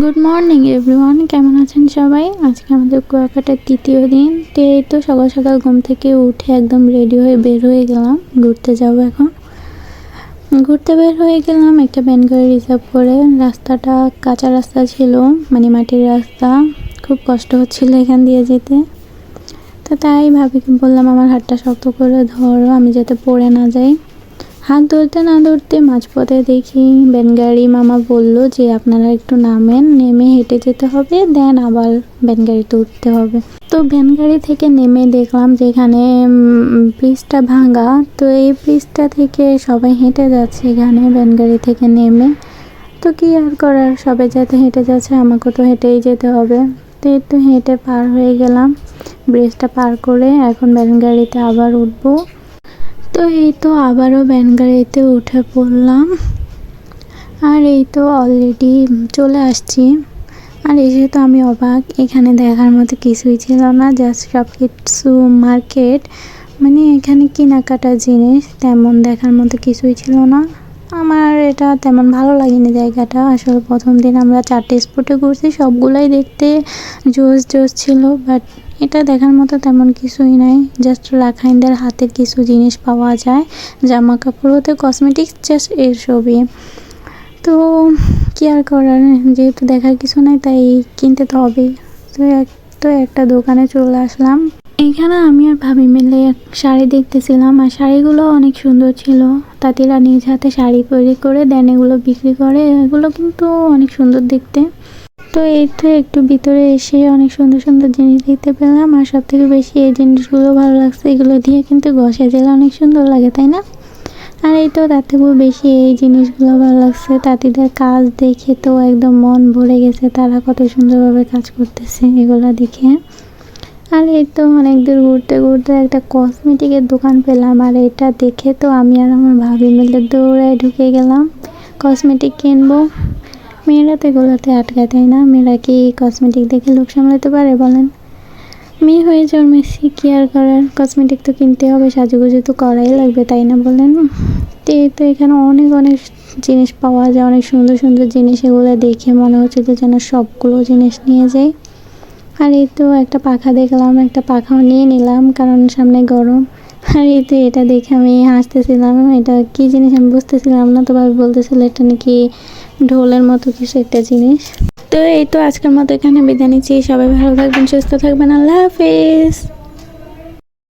Good morning everyone কেমন আছেন সবাই? আজকে আমাদের কুয়াকাটার তৃতীয় দিন। তো এই তো সকাল সকাল ঘুম থেকে উঠে একদম রেডি হয়ে বের হয়ে গেলাম। ঘুরতে যাব এখন। ঘুরতে বের হয়ে গেলাম, একটা ভ্যান গাড়ি রিজার্ভ করে। রাস্তাটা কাঁচা রাস্তা ছিল মানে মাটির রাস্তা। খুব কষ্ট হচ্ছিল এখান দিয়ে যেতে। তো তাই ভাবি, বললাম আমার হাতটা শক্ত করে ধরো, আমি যাতে পড়ে না যাই। হাত ধরতে না ধরতে মাঝপথে দেখি ব্যানগাড়ি মামা বলল যে, আপনারা একটু নামেন, নেমে হেঁটে যেতে হবে, দেন আবার ব্যানগাড়িতে উঠতে হবে। তো ভ্যানগাড়ি থেকে নেমে দেখলাম যে এখানে ব্রিজটা ভাঙা। তো এই ব্রিজটা থেকে সবাই হেঁটে যাচ্ছে এখানে ভ্যানগাড়ি থেকে নেমে। তো কি আর করার, সবাই যাতে হেঁটে যাচ্ছে, আমাকে তো হেঁটেই যেতে হবে। তো একটু হেঁটে পার হয়ে গেলাম। ব্রিজটা পার করে এখন ভ্যানগাড়িতে আবার উঠবো। তো এই তো আবারও ভ্যান গাড়িতে উঠে পড়লাম। আর এই তো অলরেডি চলে আসছি। আর এসে তো আমি অবাক, এখানে দেখার মতো কিছুই ছিল না জাস্ট সব কিছু মার্কেট মানে এখানে কেনাকাটা জিনিস তেমন দেখার মতো কিছুই ছিল না। আমার এটা তেমন ভালো লাগেনি জায়গাটা। আসলে প্রথম দিন আমরা চারটে স্পটে ঘুরছি, সবগুলাই দেখতে জোস জোস ছিল বাট এটা দেখার মতো তেমন কিছুই নাই। জাস্ট রাখাইনদের হাতের কিছু জিনিস পাওয়া যায় জামা কাপড় হতে কসমেটিক্স জাস্ট এর সবই তো কি আর করার, যেহেতু দেখার কিছু নাই, তাই কিনতে তো হবেই। তো এক, তো একটা দোকানে চলে আসলাম। এখানে আমি আর ভাবি মিলে শাড়ি দেখতেছিলাম, আর শাড়িগুলো অনেক সুন্দর ছিল। তাঁতিরা নিজ হাতে শাড়ি তৈরি করে দেন, এগুলো বিক্রি করে, এগুলো কিন্তু অনেক সুন্দর দেখতে। তো এই তো একটু ভিতরে এসে অনেক সুন্দর সুন্দর জিনিস দেখতে পেলাম, আর সব থেকে বেশি এই জিনিসগুলো ভালো লাগছে, এগুলো দিয়ে কিন্তু ঘষে দিলে অনেক সুন্দর লাগে, তাই না? আর এই তো তার থেকেও বেশি এই জিনিসগুলো ভালো লাগছে, তাঁতিদের কাজ দেখে তো একদম মন ভরে গেছে, তারা কত সুন্দরভাবে কাজ করতেছে এগুলো দেখে। আর এই তো অনেক দূর ঘুরতে ঘুরতে একটা কসমেটিকের দোকান পেলাম, আর এটা দেখে তো আমি আর আমার ভাবি মিলে দৌড়ায় ঢুকে গেলাম। কসমেটিক কিনবো। মেয়েরা তো এগুলোতে আটকায়, তাই না? মেয়েরা কি কসমেটিক দেখে লোক সামলাতে পারে, বলেন? মেয়ে হয়ে জন্মেছি, কি আর করার? কসমেটিক তো কিনতে হবে, সাজুগুজু তো করাই লাগবে, তাই না বলেন? তো তো এখানে অনেক অনেক জিনিস পাওয়া যায়, অনেক সুন্দর সুন্দর জিনিস এগুলো দেখে মনে হচ্ছে যে যেন সবগুলো জিনিস নিয়ে যাই। আর এই তো একটা পাখা দেখলাম, একটা পাখাও নিয়ে নিলাম কারণ সামনে গরম। আর এই তো এটা দেখে আমি হাসতেছিলাম, এটা কি জিনিস আমি বুঝতেছিলাম না, তো ভাবি বলতেছিল এটা নাকি ঢোলের মতো কিছু একটা জিনিস। তো এই তো আজকের মতো এখানে বিদায় নিচ্ছি, সবাই ভালো থাকবেন, সুস্থ থাকবেন, আল্লাহ হাফিজ।